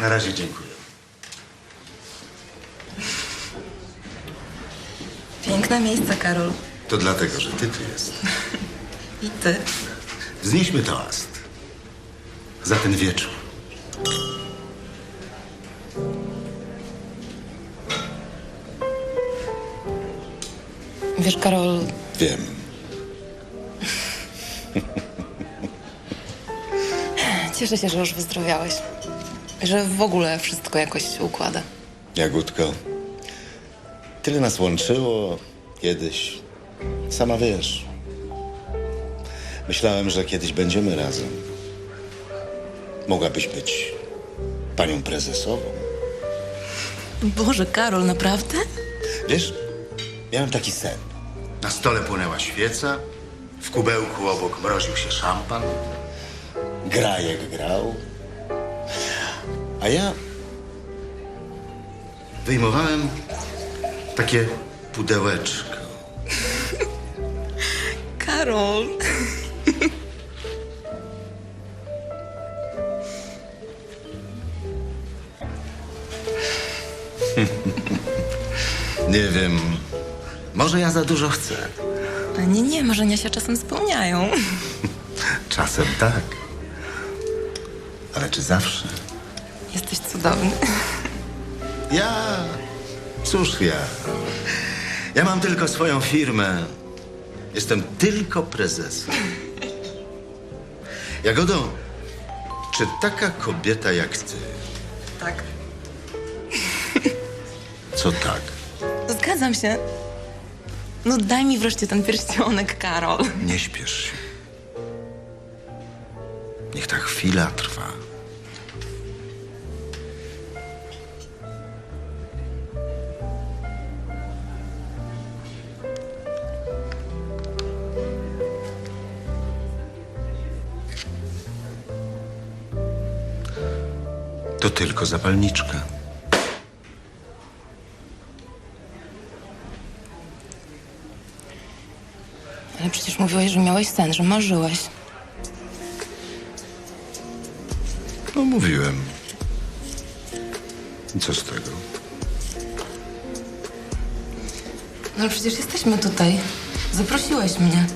razie dziękuję. Piękne miejsce, Karol. To dlatego, że ty tu jest. I ty. Wznieśmy toast. Za ten wieczór. Wiesz, Karol, Wiem. cieszę się, że już wyzdrowiałeś. Że w ogóle wszystko jakoś się układa. Jagódko, tyle nas łączyło kiedyś. Sama wiesz. Myślałem, że kiedyś będziemy razem. Mogłabyś być panią prezesową. Boże, Karol, naprawdę? Wiesz, miałem taki sen. Na stole płonęła świeca, w kubełku obok mroził się szampan. Grajek grał. A ja Wyjmowałem takie pudełeczko. Karol. Nie wiem, może ja za dużo chcę. A nie, nie, marzenia się czasem spełniają. Czasem tak. Ale czy zawsze? Jesteś cudowny. Ja. Cóż ja. Ja mam tylko swoją firmę. Jestem tylko prezesem. Jagodo, czy taka kobieta jak ty, Tak. co tak, Zgadzam się. No daj mi wreszcie ten pierścionek, Karol. nie śpiesz się? Niech ta chwila trwa. To tylko zapalniczka. Ale przecież mówiłeś, że miałeś sen, że marzyłeś. No mówiłem. I co z tego? No ale przecież jesteśmy tutaj. Zaprosiłeś mnie.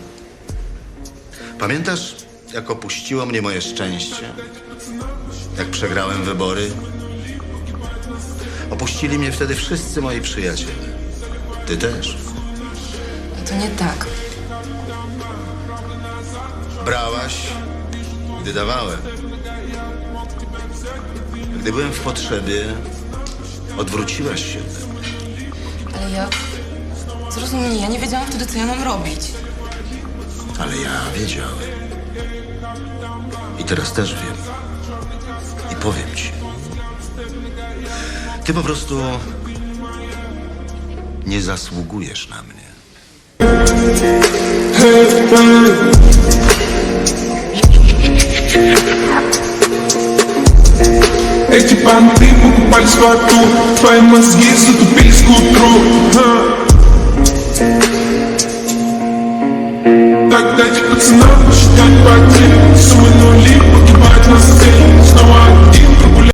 Pamiętasz, jak opuściło mnie moje szczęście? Jak przegrałem wybory? Opuścili mnie wtedy wszyscy moi przyjaciele. Ty też. No to nie tak. Brałaś, gdy dawałem. Gdy byłem w potrzebie, odwróciłaś się. Ale ja... Zrozum mnie, ja nie wiedziałam wtedy, co ja mam robić. Ale ja wiedziałem. I teraz też wiem. I powiem ci. Ty po prostu nie zasługujesz na mnie. Эти понты покупались в аду Твои мозги затупились к утру You.